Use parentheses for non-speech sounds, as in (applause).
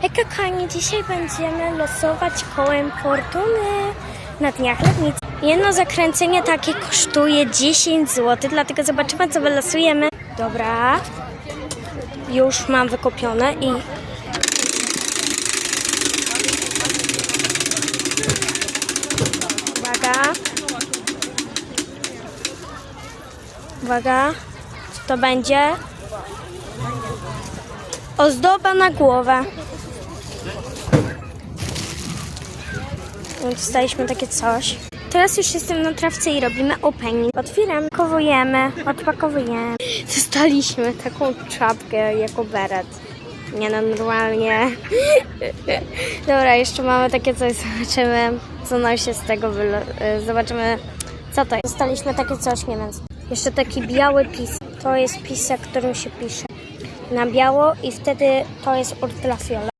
Hej kochani, dzisiaj będziemy losować kołem fortuny na dniach letnicy. Jedno zakręcenie takie kosztuje 10 zł, dlatego zobaczymy co wylosujemy. Dobra, już mam wykupione i Uwaga. Uwaga. Co to będzie? Ozdoba na głowę. Dostaliśmy takie coś. Teraz już jestem na trawce i robimy opening. Otwieram, kowujemy, odpakowujemy. Dostaliśmy taką czapkę jako beret. Nie no, normalnie. (laughs) Dobra, jeszcze mamy takie coś, zobaczymy, co nam się z tego y, Zobaczymy, co to jest. Dostaliśmy takie coś, nie wiem. Jeszcze taki biały pis. To jest pisek, którym się pisze na biało i wtedy to jest ultrafiolet.